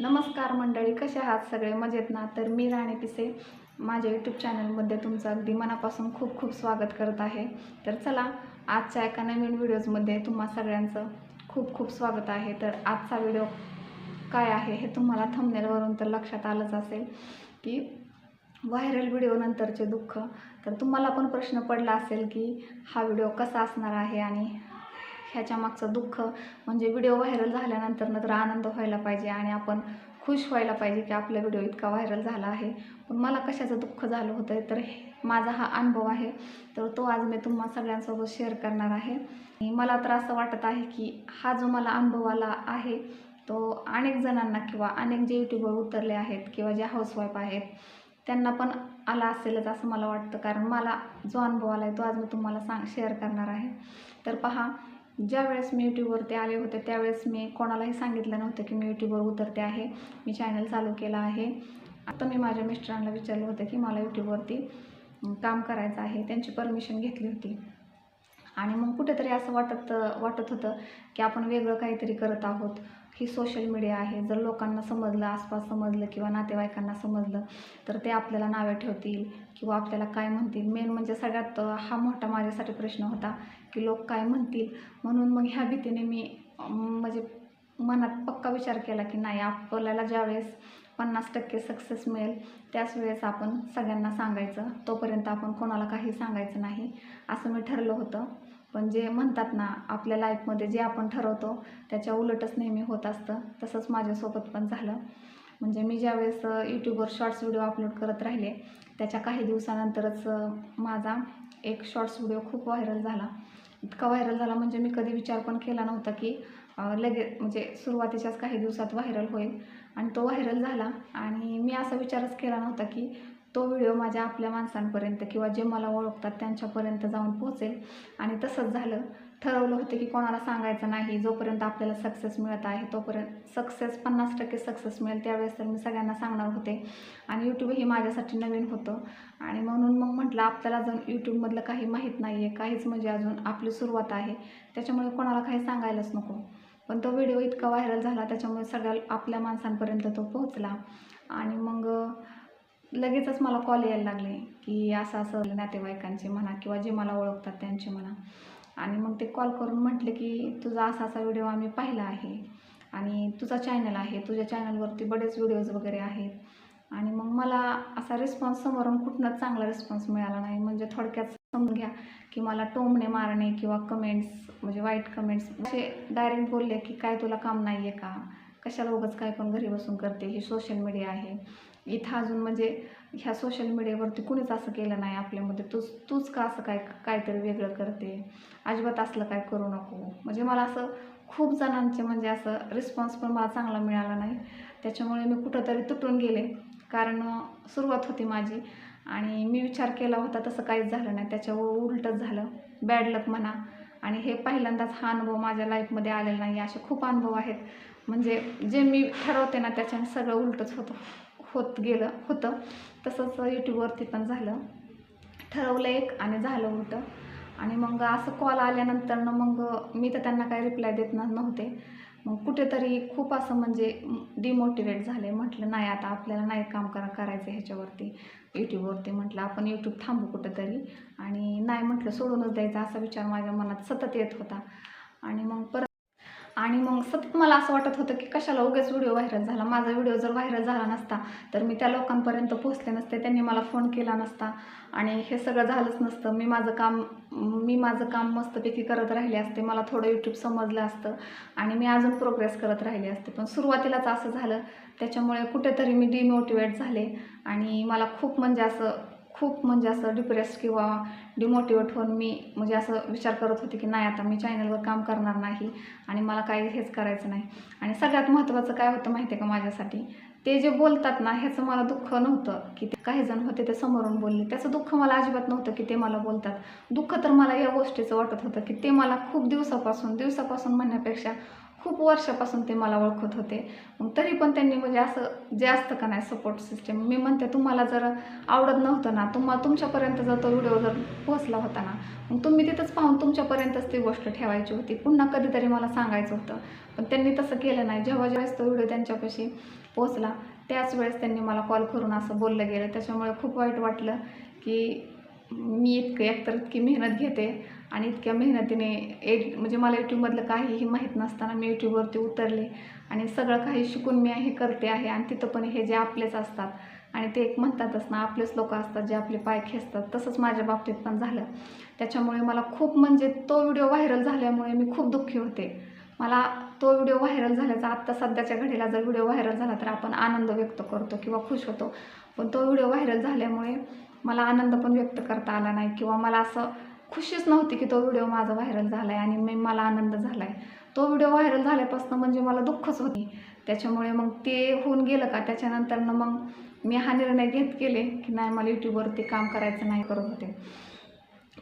नमस्कार मंडळी कसे आहात सगळे? मजेत ना? तर मी राणे पिसे. माझ्या यूट्यूब चॅनलमध्ये तुमचं अगदी मनापासून खूप खूप स्वागत करत आहे. तर चला आजच्या एका नवीन व्हिडिओजमध्ये तुम्हा सगळ्यांचं खूप खूप स्वागत आहे. तर आजचा व्हिडिओ काय आहे हे तुम्हाला थंबनेलवरून तर लक्षात आलंच असेल की व्हायरल व्हिडिओनंतरचे दुःख. तर तुम्हाला पण प्रश्न पडला असेल की हा व्हिडिओ कसा असणार आहे आणि ह्याच्या मागचं दुःख म्हणजे व्हिडिओ व्हायरल झाल्यानंतर तर आनंद व्हायला पाहिजे आणि आपण खुश व्हायला पाहिजे की आपला व्हिडिओ इतका व्हायरल झाला आहे. पण मला कशाचं दुःख झालं होतं तर हे- माझा हा अनुभव आहे. तर तो आज मी तुम्हा सगळ्यांसोबत शेअर करणार आहे. आणि मला तर असं वाटत आहे की हा जो मला अनुभव आला आहे तो अनेक जणांना किंवा अनेक जे यूट्यूबवर उतरले आहेत किंवा जे हाऊसवाईफ आहेत त्यांना पण आला असेलच असं मला वाटतं. कारण मला जो अनुभव आला आहे तो आज मी तुम्हाला सांग शेअर करणार आहे. तर पहा ज्या वेळेस मी यूट्यूबवरती आले होते त्यावेळेस मी कोणालाही सांगितलं नव्हतं की मी यूट्यूबवर उतरते आहे. मी चॅनल चालू केला आहे. आता मी माझ्या मिस्टरांना विचारलं होतं की मला यूट्यूबवरती काम करायचं आहे. त्यांची परमिशन घेतली होती. आणि मग कुठेतरी असं वाटत वाटत होतं की आपण वेगळं काहीतरी करत आहोत. ही सोशल मीडिया आहे. जर लोकांना समजलं आसपास समजलं किंवा नातेवाईकांना समजलं तर ते आपल्याला नावे ठेवतील किंवा आपल्याला काय म्हणतील. मेन म्हणजे सगळ्यात हा मोठा माझ्यासाठी प्रश्न होता की लोक काय म्हणतील. म्हणून मग ह्या भीतीने मी म्हणजे मनात पक्का विचार केला की नाही आपल्याला ज्यावेळेस पन्नास टक्के सक्सेस मिळेल. त्याच वेळेस आपण सगळ्यांना सांगायचं तोपर्यंत आपण कोणाला काही सांगायचं नाही असं मी ठरलं होतं. पण जे म्हणतात ना आपल्या लाईफमध्ये जे आपण ठरवतो त्याच्या उलटच नेहमी होत असतं. तसंच माझ्यासोबत पण झालं. म्हणजे मी ज्यावेळेस यूट्यूबवर शॉर्ट्स व्हिडिओ अपलोड करत राहिले त्याच्या काही दिवसानंतरच माझा एक शॉर्ट्स व्हिडिओ खूप व्हायरल झाला. इतका व्हायरल झाला म्हणजे मी कधी विचार पण केला नव्हता की लगे लगेच म्हणजे सुरुवातीच्याच काही दिवसात व्हायरल होईल. आणि तो व्हायरल झाला आणि मी असा विचारच केला नव्हता की तो व्हिडिओ माझ्या आपल्या माणसांपर्यंत किंवा जे मला ओळखतात त्यांच्यापर्यंत जाऊन पोहोचेल. आणि तसंच झालं. ठरवलं होतं की कोणाला सांगायचं नाही. जोपर्यंत आपल्याला सक्सेस मिळत आहे तोपर्यंत सक्सेस पन्नास टक्के सक्सेस मिळेल. त्यावेळेस तर मी सगळ्यांना सांगणार होते. आणि यूट्यूब हे माझ्यासाठी नवीन होतं. आणि म्हणून मग म्हटलं आपल्याला अजून यूट्यूबमधलं काही माहीत नाही आहे काहीच म्हणजे अजून आपली सुरुवात आहे. त्याच्यामुळे कोणाला काही सांगायलाच नको. पण तो व्हिडिओ इतका व्हायरल झाला त्याच्यामुळे सगळ्या आपल्या माणसांपर्यंत तो पोहोचला. आणि मग लगेचच मला कॉल यायला लागले की असं असं नातेवाईकांचे म्हणा किंवा जे मला ओळखतात त्यांचे म्हणा. आणि मग ते कॉल करून म्हटले की तुझा असा असा व्हिडिओ आम्ही पाहिला आहे आणि तुझा चॅनल आहे. तुझ्या चॅनलवरती बरेच व्हिडिओज वगैरे आहेत. आणि मग मला असा रिस्पॉन्स समोरून कुठनंच चांगला रिस्पॉन्स मिळाला नाही. म्हणजे थोडक्यात समजून घ्या की मला टोमणे मारणे किंवा कमेंट्स म्हणजे वाईट कमेंट्स असे डायरेक्ट बोलले की काय तुला काम नाही आहे का? कशाला उगाच काय पण घरी बसून करते? ही सोशल मीडिया आहे. इथं अजून म्हणजे ह्या सोशल मीडियावरती कुणीच असं केलं नाही आपल्यामध्ये. तूच तूच का असं काय काहीतरी वेगळं करते? अजिबात असलं काय करू नको. म्हणजे मला असं खूप जणांचे म्हणजे असं रिस्पॉन्स पण मला चांगला मिळाला नाही. त्याच्यामुळे मी कुठंतरी तुटून गेले. कारण सुरुवात होती माझी आणि मी विचार केला होता तसं काहीच झालं नाही. त्याच्यावर उलटच झालं. बॅड लक म्हणा. आणि हे पहिल्यांदाच हा अनुभव माझ्या लाईफमध्ये आलेला नाही. असे खूप अनुभव आहेत. म्हणजे जे मी ठरवते ना त्याच्याने सगळं उलटच होतं. होत गेलं होतं. तसंच यूट्यूबवरती पण झालं. ठरवलं एक आणि झालं होतं. आणि मग असं कॉल आल्यानंतर मग मी तर त्यांना काही रिप्लाय देत नव्हते. मग कुठेतरी खूप असं म्हणजे डिमोटिवेट झाले. म्हटलं नाही आता आपल्याला नाही काम करा करायचं ह्याच्यावरती यूट्यूबवरती. म्हटलं आपण यूट्यूब थांबू कुठंतरी. आणि नाही म्हटलं सोडूनच द्यायचा. असा विचार माझ्या मनात सतत येत होता. आणि मग परत आणि मग सतत मला असं वाटत होतं की कशाला उगेच व्हिडिओ व्हायरल झाला. माझा व्हिडिओ जर व्हायरल झाला नसता तर मी त्या लोकांपर्यंत पोहोचले नसते. त्यांनी मला फोन केला नसता. आणि हे सगळं झालंच नसतं. मी माझं काम मी माझं काम मस्तपैकी करत राहिले असते. मला थोडं यूट्यूब समजलं असतं. आणि मी अजून प्रोग्रेस करत राहिले असते. पण सुरुवातीलाच असं झालं. त्याच्यामुळे कुठेतरी मी डिमोटिवेट झाले. आणि मला खूप म्हणजे असं खूप म्हणजे असं डिप्रेस किंवा डिमोटिवेट होऊन मी म्हणजे असं विचार करत होते की नाही आता मी चॅनलवर काम करणार नाही आणि मला काही हेच करायचं नाही. आणि सगळ्यात महत्त्वाचं काय होतं माहिती आहे का माझ्यासाठी? ते जे बोलतात ना ह्याचं मला दुःख नव्हतं की ते काही जण होते ते समोरून बोलले. त्याचं दुःख मला अजिबात नव्हतं की ते मला बोलतात. दुःख तर मला या गोष्टीचं वाटत होतं की ते मला खूप दिवसापासून दिवसापासून म्हणण्यापेक्षा खूप वर्षापासून ते मला ओळखत होते. मग तरी पण त्यांनी म्हणजे असं जे असतं का नाही सपोर्ट सिस्टम मी म्हणते तुम्हाला जर आवडत नव्हतं ना तुम्हा तुमच्यापर्यंत जर तो व्हिडिओ जर पोहोचला होता ना मग तुम्ही तिथंच पाहून तुमच्यापर्यंतच ती गोष्ट ठेवायची होती. पुन्हा कधीतरी मला सांगायचं होतं. पण त्यांनी तसं केलं नाही. जेव्हा ज्यावेळेस तो व्हिडिओ त्यांच्यापाशी पोहोचला त्याच वेळेस त्यांनी मला कॉल करून असं बोललं गेलं. त्याच्यामुळे खूप वाईट वाटलं की मी इतकं एकतर इतकी मेहनत घेते आणि इतक्या मेहनतीने एड म्हणजे मला यूट्यूबमधलं काहीही माहीत नसताना मी यूट्यूबवरती उतरले आणि सगळं काही शिकून मी हे करते आहे आणि तिथं पण हे जे आपलेच असतात आणि ते एक म्हणतातच ना आपलेच लोक असतात जे आपले पाय खेचतात. तसंच माझ्या बाबतीत पण झालं. त्याच्यामुळे मला खूप म्हणजे तो व्हिडिओ व्हायरल झाल्यामुळे मी खूप दुःखी होते. मला तो व्हिडिओ व्हायरल झाल्याचा आत्ता सध्याच्या घडीला जर व्हिडिओ व्हायरल झाला तर आपण आनंद व्यक्त करतो किंवा खुश होतो. पण तो व्हिडिओ व्हायरल झाल्यामुळे मला आनंद पण व्यक्त करता आला नाही किंवा मला असं खुशीच नव्हती की तो व्हिडिओ माझा व्हायरल झाला आहे आणि मी मला आनंद झाला आहे तो व्हिडिओ व्हायरल झाल्यापासून म्हणजे मला दुःखच होती. त्याच्यामुळे मग ते होऊन गेलं का? त्याच्यानंतरनं मग मी हा निर्णय घेत गेले की नाही मला यूट्यूबवरती काम करायचं नाही करत होते.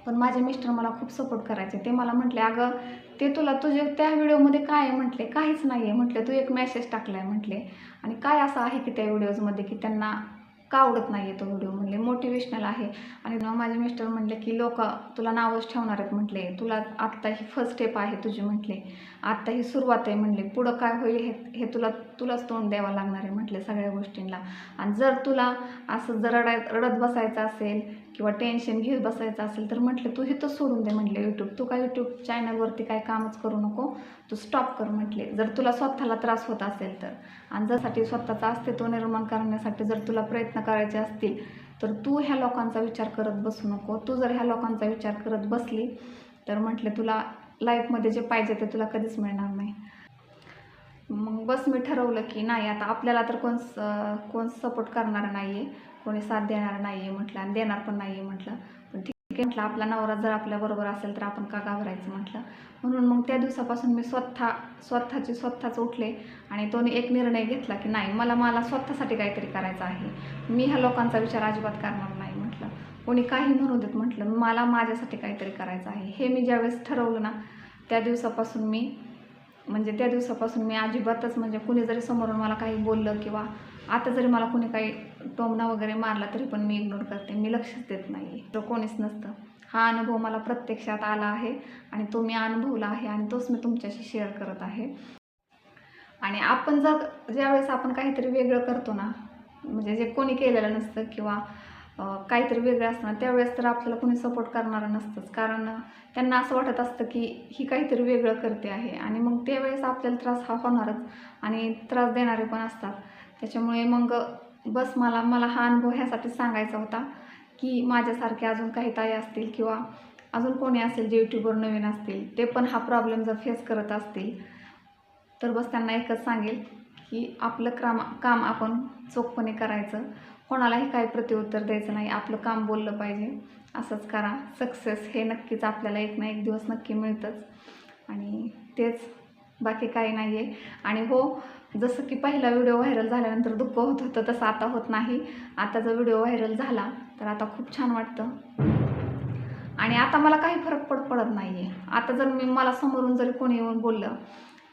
पण माझे मिस्टर मला खूप सपोर्ट करायचे. ते मला म्हटले अगं ते तुला तुझे त्या व्हिडिओमध्ये काय आहे? म्हटले काहीच नाही आहे म्हटले तू एक मेसेज टाकला आहे म्हटले आणि काय असं आहे की त्या व्हिडिओजमध्ये की त्यांना का आवडत नाही आहे तो व्हिडिओ म्हणले मोटिवेशनल आहे. आणि माझे मिस्टर म्हटले की लोक तुला नावच ठेवणार आहेत म्हटले तुला आत्ता ही फर्स्ट स्टेप आहे तुझी म्हटले. आत्ता ही सुरुवात आहे म्हटले पुढं काय होईल हे हे तुला तुलाच तोंड द्यावं लागणार आहे म्हटले सगळ्या गोष्टींना. आणि जर तुला असं जर रडाय रडत बसायचं असेल किंवा टेन्शन घेत बसायचं असेल तर म्हटलं तू इथंच सोडून दे म्हटले यूट्यूब तू काय यूट्यूब चॅनलवरती काय कामच करू नको. तू स्टॉप कर म्हटले. जर तुला स्वतःला त्रास होत असेल तर. आणि जसाठी स्वतःचा अस्तित्व निर्माण करण्यासाठी जर तुला प्रयत्न करायचे असतील तर तू ह्या लोकांचा विचार करत बसू नको. तू जर ह्या लोकांचा विचार करत बसली तर म्हटले तुला लाईफमध्ये जे पाहिजे ते तुला कधीच मिळणार नाही. मग बस मी ठरवलं की नाही आता आपल्याला तर कोण स- कोण सपोर्ट करणार नाही आहे कोणी साथ देणार नाही आहे म्हटलं आणि देणार पण नाही आहे म्हटलं. पण ठीक आहे म्हटलं आपला नवरा जर आपल्याबरोबर असेल तर आपण का घाबरायचं म्हटलं. म्हणून मग त्या दिवसापासून मी स्वतः स्वतःची स्वतःच उठले आणि तो एक निर्णय घेतला की नाही मला मला स्वतःसाठी काहीतरी करायचं आहे. मी ह्या लोकांचा विचार अजिबात करणार नाही म्हटलं. कोणी काही म्हणू देत म्हटलं मला माझ्यासाठी काहीतरी करायचं आहे. हे मी ज्यावेळेस ठरवलं ना त्या दिवसापासून मी म्हणजे त्या दिवसापासून मी अजिबातच म्हणजे कुणी जरी समोरून मला काही बोललं किंवा आता जरी मला कुणी काही टोमणा वगैरे मारला तरी पण मी इग्नोर करते. मी लक्षच देत नाही तो कोणीच नसतं. हा अनुभव मला प्रत्यक्षात आला आहे आणि तो मी अनुभवला आहे आणि तोच मी तुमच्याशी शेअर करत आहे. आणि आपण जर ज्यावेळेस आपण काहीतरी वेगळं करतो ना म्हणजे जे कोणी केलेलं नसतं किंवा काहीतरी वेगळं असणार त्यावेळेस तर आपल्याला कोणी सपोर्ट करणारं नसतंच. कारण त्यांना असं वाटत असतं की ही काहीतरी वेगळं करते आहे. आणि मग त्यावेळेस आपल्याला त्रास हा होणारच आणि त्रास देणारे पण असतात. त्याच्यामुळे मग बस मला मला हा अनुभव ह्यासाठी सांगायचा होता की माझ्यासारखे अजून काही ताई असतील किंवा अजून कोणी असेल जे यूट्यूबवर नवीन असतील ते पण हा प्रॉब्लेम जर फेस करत असतील तर बस त्यांना एकच सांगेल की आपलं क्राम काम आपण चोखपणे करायचं. कोणालाही काही प्रत्युत्तर द्यायचं नाही आपलं काम बोललं पाहिजे. असंच करा. सक्सेस हे नक्कीच आपल्याला एक ना एक दिवस नक्की मिळतंच. आणि तेच बाकी काही नाही आहे आणि हो जसं की पहिला व्हिडिओ व्हायरल झाल्यानंतर दुःख होत होतं तसं आता होत नाही. आता जर व्हिडिओ व्हायरल झाला तर आता खूप छान वाटतं. आणि आता मला काही फरक पड पडत नाही आहे आता जर मी मला समोरून जरी कोणी येऊन बोललं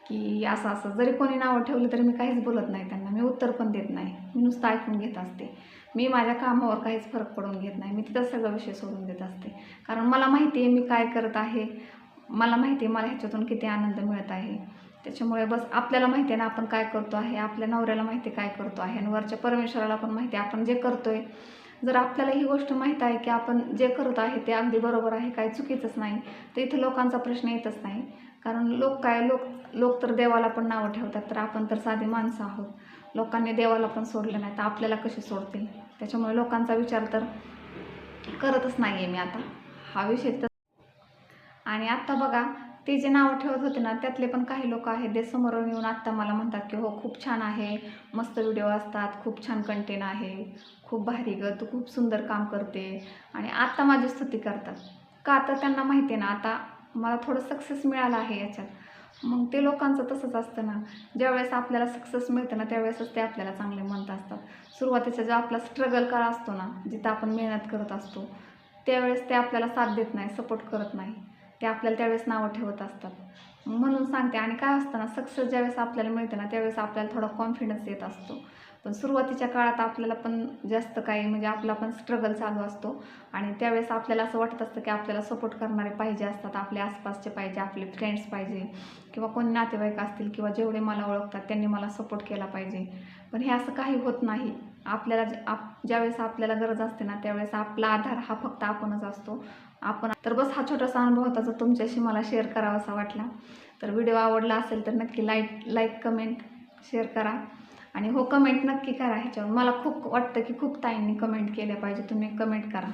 की असं असं. जरी कोणी नावं ठेवलं तरी मी काहीच बोलत नाही त्यांना. मी उत्तर पण देत नाही. मी नुसतं ऐकून घेत असते. मी माझ्या कामावर काहीच फरक पडून घेत नाही. मी तिथं सगळं विषय सोडून देत असते. कारण मला माहिती आहे मी काय करत आहे. मला माहिती आहे मला ह्याच्यातून किती आनंद मिळत आहे. त्याच्यामुळे बस आपल्याला माहिती आहे ना आपण काय करतो आहे. आपल्या नवऱ्याला माहिती काय करतो आहे. आणि वरच्या परमेश्वराला पण माहिती आहे आपण जे करतो आहे जर आपल्याला ही गोष्ट माहीत आहे की आपण जे करत आहे ते अगदी बरोबर आहे काही चुकीचंच नाही. तर इथं लोकांचा प्रश्न येतच नाही. कारण लोक काय लोक लोक तर देवाला पण नावं ठेवतात तर आपण तर साधी माणसं आहोत. लोकांनी देवाला पण सोडलं नाही तर आपल्याला कसे सोडतील? त्याच्यामुळे लोकांचा विचार तर करतच नाही आहे मी आता. हा विषय तर आणि आत्ता बघा ते जे नावं ठेवत होते ना त्यातले पण काही लोक आहेत ते समोरून येऊन आत्ता मला म्हणतात की हो खूप छान आहे मस्त व्हिडिओ असतात खूप छान कंटेंट आहे खूप भारी ग तू खूप सुंदर काम करते. आणि आत्ता माझी स्तुती करतात. का तर त्यांना माहिती आहे ना आता मला थोडं सक्सेस मिळालं आहे याच्यात. मग ते लोकांचं तसंच असतं ना. ज्यावेळेस आपल्याला सक्सेस मिळतं ना त्यावेळेसच ते आपल्याला चांगले म्हणत असतात. सुरुवातीचा जो आपला स्ट्रगल काळ असतो ना जिथं आपण मेहनत करत असतो त्यावेळेस ते आपल्याला साथ देत नाही सपोर्ट करत नाही. ते आपल्याला त्यावेळेस नावं ठेवत असतात. म्हणून सांगते आणि काय असतं ना सक्सेस ज्यावेळेस आपल्याला मिळतं ना त्यावेळेस आपल्याला थोडा कॉन्फिडन्स येत असतो. पण सुरुवातीच्या काळात आपल्याला पण जास्त काही म्हणजे आपला पण स्ट्रगल चालू असतो. आणि त्यावेळेस आपल्याला असं वाटत असतं की आपल्याला सपोर्ट करणारे पाहिजे असतात आपले आसपासचे पाहिजे आपले फ्रेंड्स पाहिजे. किंवा कोणी नातेवाईक असतील किंवा जेवढे मला ओळखतात त्यांनी मला सपोर्ट केला पाहिजे. पण हे असं काही होत नाही. आपल्याला आप ज्यावेळेस आपल्याला गरज असते ना त्यावेळेस आपला आधार हा फक्त आपणच असतो. आपण तर बस हा छोटासा अनुभव होता जो तुमच्याशी मला शेअर करावासा वाटला. तर व्हिडिओ आवडला असेल तर नक्की लाईक लाईक कमेंट शेअर करा. आणि हो कमेंट नक्की करा ह्याच्यावर. मला खूप वाटतं की खूप ताईंनी कमेंट केल्या पाहिजे. तुम्ही कमेंट करा.